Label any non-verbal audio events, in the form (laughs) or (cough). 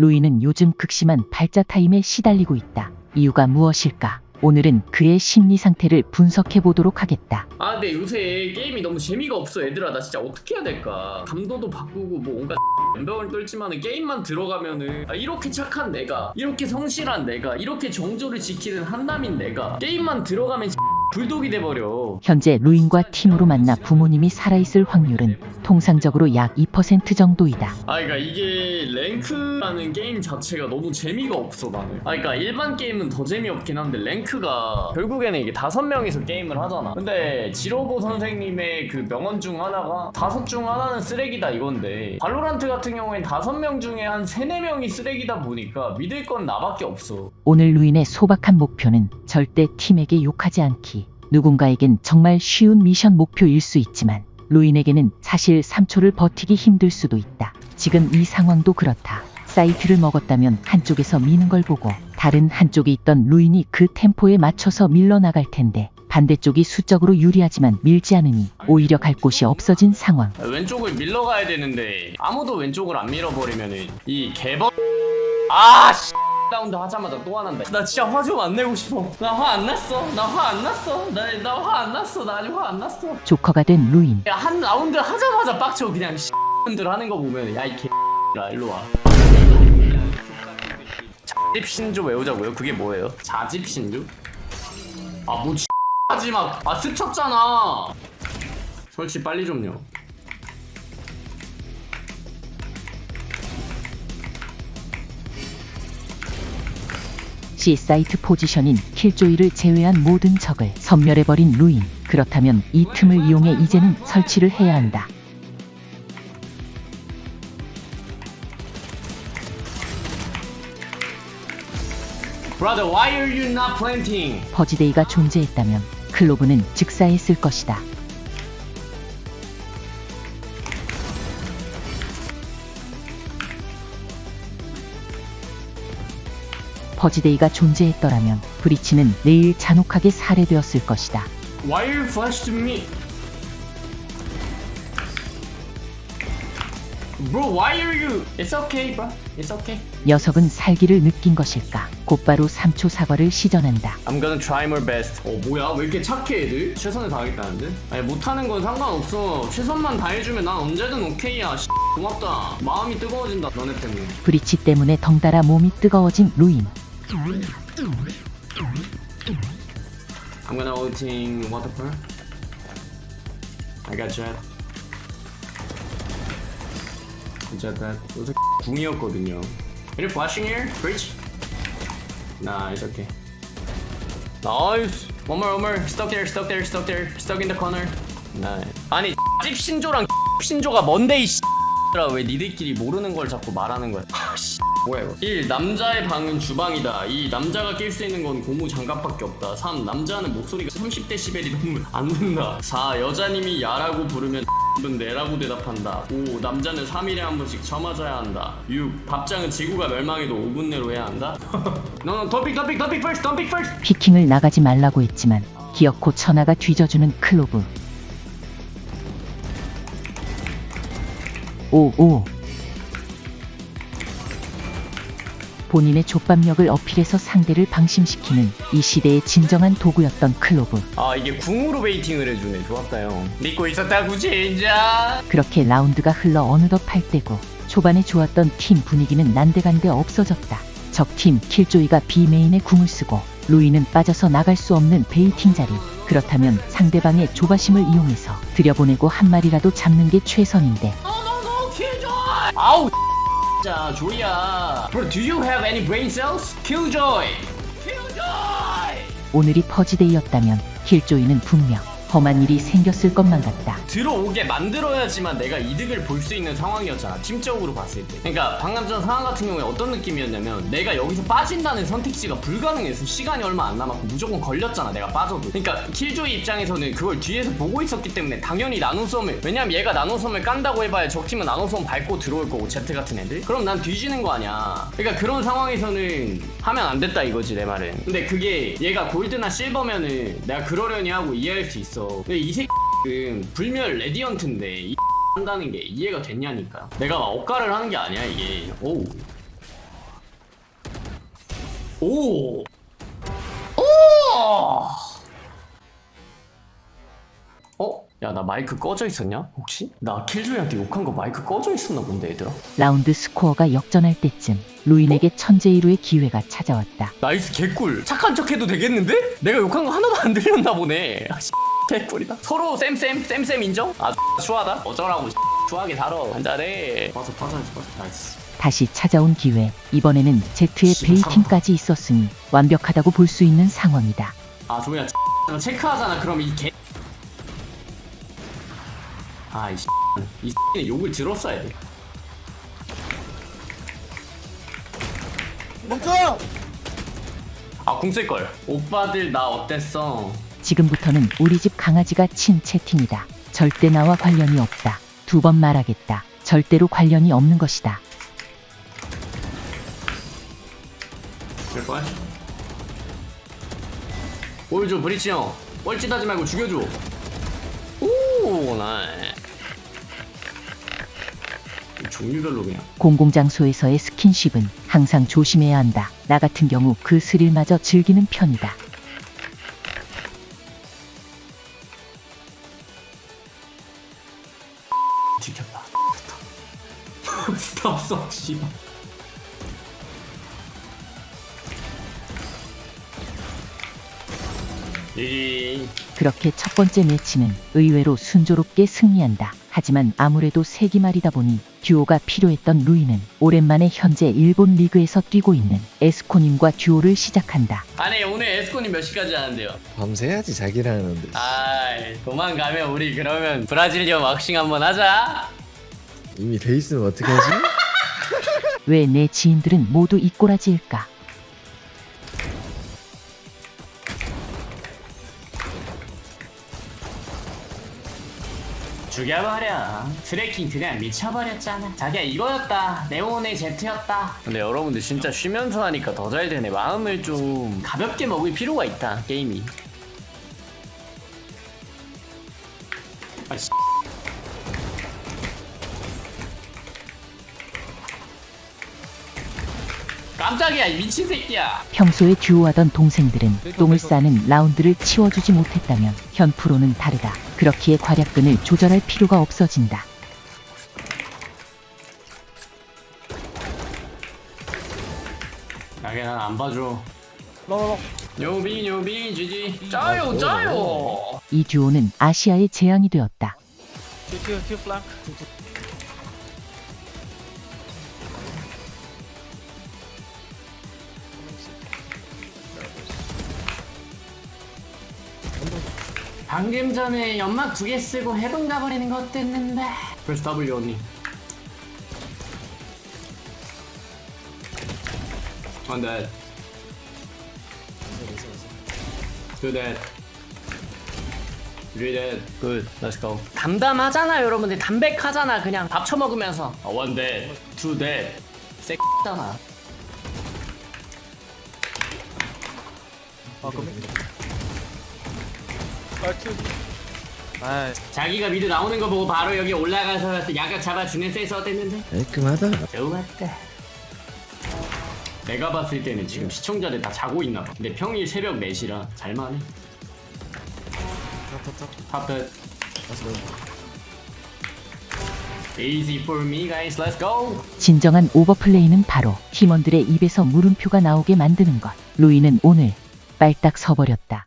루이는 요즘 극심한 발자 타임에 시달리고 있다. 이유가 무엇일까? 오늘은 그의 심리 상태를 분석해 보도록 하겠다. 아 근데 요새 게임이 너무 재미가 없어 얘들아 나 진짜 어떻게 해야 될까 감도도 바꾸고 뭐 온갖 (laughs) 연병을 떨지만은 게임만 들어가면은 아, 이렇게 착한 내가 이렇게 성실한 내가 이렇게 정조를 지키는 한남인 내가 게임만 들어가면 (laughs) 불독이 돼버려. 현재 루인과 팀으로 만나 부모님이 살아있을 확률은 통상적으로 약 2% 정도이다. 아 그러니까 이게 랭크라는 게임 자체가 너무 재미가 없어 나는. 아 그러니까 일반 게임은 더 재미없긴 한데 랭크가 결국에는 이게 다섯 명이서 게임을 하잖아. 근데 지로보 선생님의 그 명언 중 하나가 다섯 중 하나는 쓰레기다 이건데. 발로란트 같은 경우엔 다섯 명 중에 한 세네 명이 쓰레기다 보니까 믿을 건 나밖에 없어. 오늘 루인의 소박한 목표는 절대 팀에게 욕하지 않기. 누군가에겐 정말 쉬운 미션 목표일 수 있지만 루인에게는 사실 3초를 버티기 힘들 수도 있다. 지금 이 상황도 그렇다. 사이트를 먹었다면 한쪽에서 미는 걸 보고 다른 한쪽에 있던 루인이 그 템포에 맞춰서 밀러나갈 텐데 반대쪽이 수적으로 유리하지만 밀지 않으니 오히려 갈 곳이 없어진 상황. 왼쪽을 밀러 가야 되는데 아무도 왼쪽을 안 밀어버리면은 이 개버 아 씨. 라운드 하자마자 또 화난다 나 진짜 화 좀 안 내고 싶어 나 화 안 났어 나 화 안 났어 나 나 화 안 났어 나 아직 화 안 났어 조커가 된 루인. 야, 한 라운드 하자마자 빡쳐 그냥 씨들 하는 거 보면 야 이 개야 일로 와 자집 신조 외우자고요? 그게 뭐예요? 자집 신조? 아뭐 하지 마. 아 스쳤잖아. 설치 빨리 좀요. C 사이트 포지션인 킬조이를 제외한 모든 적을 섬멸해버린 루인. 그렇다면 이 틈을 이용해 이제는 설치를 해야 한다. Brother, why are you not planting? 버지데이가 존재했다면 클로브는 즉사했을 것이다. 버지데이가 존재했더라면 브리치는 내일 잔혹하게 살해되었을 것이다. Why you flash to me? Bro, why are you? It's okay, bro. It's okay. 녀석은 살기를 느낀 것일까? 곧바로 3초 사과를 시전한다. I'm gonna try my best. 어 뭐야? 왜 이렇게 착해 애들? 최선을 다하겠다는데? 아니 못하는 건 상관없어. 최선만 다해주면 난 언제든 오케이야. 씨, 고맙다. 마음이 뜨거워진다 너네 때문에. 브리치 때문에 덩달아 몸이 뜨거워진 루인. I'm gonna ulting waterfall. I got jet. jet that. 요새 궁이었거든요. You flashing here? Bridge? Nah, it's okay. Nice. One more, one more. Stuck there, stuck there, stuck there, stuck in the corner. Nice. 아니 집 신조랑 신조가 뭔데 이라왜 니들끼리 모르는 걸 자꾸 말하는 거야? 아, 씨. 뭐야 이거? 1. 남자의 방은 주방이다. 2. 남자가 낄 수 있는 건 고무 장갑밖에 없다. 3. 남자는 목소리가 30데시벨이 넘으면 안 된다. 4. 여자님이 야라고 부르면 은 내라고 대답한다. 5. 남자는 3일에 한 번씩 처맞아야 한다. 6. 밥장은 지구가 멸망해도 5분 내로 해야 한다. no, no, pick, don't pick first, don't pick first. 피킹을 나가지 말라고 했지만 기어코 천하가 뒤져주는 클로브. 오오 본인의 족밥력을 어필해서 상대를 방심시키는 이 시대의 진정한 도구였던 클로브. 아 이게 궁으로 베이팅을 해주네. 좋았다 형. 믿고 있었다고 진짜. 그렇게 라운드가 흘러 어느덧 8대고 초반에 좋았던 팀 분위기는 난데간데 없어졌다. 적팀 킬조이가 B메인에 궁을 쓰고 루이는 빠져서 나갈 수 없는 베이팅 자리. 그렇다면 상대방의 조바심을 이용해서 들여보내고 한 마리라도 잡는 게 최선인데 노노노 킬조이. 아우 진짜 조이야. Bro, do you have any brain cells? Killjoy. Killjoy. 오늘이 퍼지데이였다면 킬조이는 분명 험한 일이 생겼을 것만 같다. 들어오게 만들어야지만 내가 이득을 볼 수 있는 상황이었잖아. 팀적으로 봤을 때. 그러니까 방금 전 상황 같은 경우에 어떤 느낌이었냐면 내가 여기서 빠진다는 선택지가 불가능해서 시간이 얼마 안 남았고 무조건 걸렸잖아 내가 빠져도. 그러니까 킬조이 입장에서는 그걸 뒤에서 보고 있었기 때문에 당연히 나노섬을 왜냐면 얘가 나노섬을 깐다고 해봐야 적팀은 나노섬 밟고 들어올 거고 제트 같은 애들. 그럼 난 뒤지는 거 아니야. 그러니까 그런 상황에서는 하면 안 됐다 이거지 내 말은 근데 그게 얘가 골드나 실버면은 내가 그러려니 하고 이해할 수 있어 근데 이 새끼 지금 불멸 레디언트인데 이 (laughs) 한다는 게 이해가 됐냐니까 내가 막 억가를 하는 게 아니야 이게 오우 오! 오! 어? 야, 나 마이크 꺼져 있었냐? 혹시? 나 킬조이한테 욕한 거 마이크 꺼져 있었나 본데, 얘들아. 라운드 스코어가 역전할 때쯤 루인에게 천재이루의 기회가 찾아왔다. 나이스 개꿀. 착한 척 해도 되겠는데? 내가 욕한 거 하나도 안 들렸나 보네. 아, 씨, 개꿀이다. 서로 쌤쌤, 쌤쌤 인정? 아, 추하다? 어쩌라고, 추하게 살아. 한잔해. 맞아, 맞아. 나이스. 다시 찾아온 기회. 이번에는 제트의 씨발, 베이팅까지 있었으니 완벽하다고 볼 수 있는 상황이다. 아, 너 체크하잖아. 그럼 이 개. 아, 이 씨. 이 X는 욕을 들었어야 돼. 멈춰! 아, 궁쓸걸. 오빠들 나 어땠어? 지금부터는 우리 집 강아지가 친 채팅이다. 절대 나와 관련이 없다. 두 번 말하겠다. 절대로 관련이 없는 것이다. 될걸? 보여줘, 브리치 형. 뻘짓하지 말고 죽여줘. 오, 나이. 종류별로 그냥. 공공장소에서의 스킨십은 항상 조심해야 한다. 나 같은 경우 그 스릴마저 즐기는 편이다. 지켰다. (laughs) 스탑 써, 씨발. 이 그렇게 첫 번째 매치는 의외로 순조롭게 승리한다. 하지만 아무래도 세기말이다 보니 듀오가 필요했던 루이는 오랜만에 현재 일본 리그에서 뛰고 있는 에스코님과 듀오를 시작한다. 아니 오늘 에스코님 몇 시까지 하는데요? 밤새야지 자기라는데 아이 도망가면 우리 그러면 브라질리언 왁싱 한번 하자. 이미 돼 있으면 어떡하지? (laughs) 왜 내 지인들은 모두 이 꼬라지일까? 죽여버려. 트래킹 그냥 미쳐버렸잖아. 자기야 이거였다. 네온의 제트였다. 근데 여러분들 진짜 쉬면서 하니까 더 잘 되네. 마음을 좀 가볍게 먹을 필요가 있다. 게임이. 아 씨. 깜짝이야 이 미친 새끼야. 평소에 듀오하던 동생들은 똥을 싸는 라운드를 치워주지 못했다면 현 프로는 다르다. 그렇기에 괄약근을 조절할 필요가 없어진다. 자기 난안 봐줘. 요비 요비 지지. 짜요 짜요. 이 듀오는 아시아의 재앙이 되었다. Tio, flank. 방금 전에 연막 두 개 쓰고 해본 가버리는 거 어땠는데? 프레스 W 언니. On that. Do that. Read that. Good. Let's go. 담담하잖아 여러분들. 담백하잖아 그냥 밥 처먹으면서. One that. Two that. Ó, como Partiu. Nice. 자기가 미드 나오는 거 보고 바로 여기 올라가서 야각 잡아주는 센스 어땠는데? 깔끔하다 좋았다. 내가 봤을 때는 지금 시청자들 다 자고 있나 봐. 근데 평일 새벽 4시라 잘만해. Go Easy for me guys. Let's go. 진정한 오버플레이는 바로 팀원들의 입에서 물음표가 나오게 만드는 것. 루이는 오늘 빨딱 서버렸다.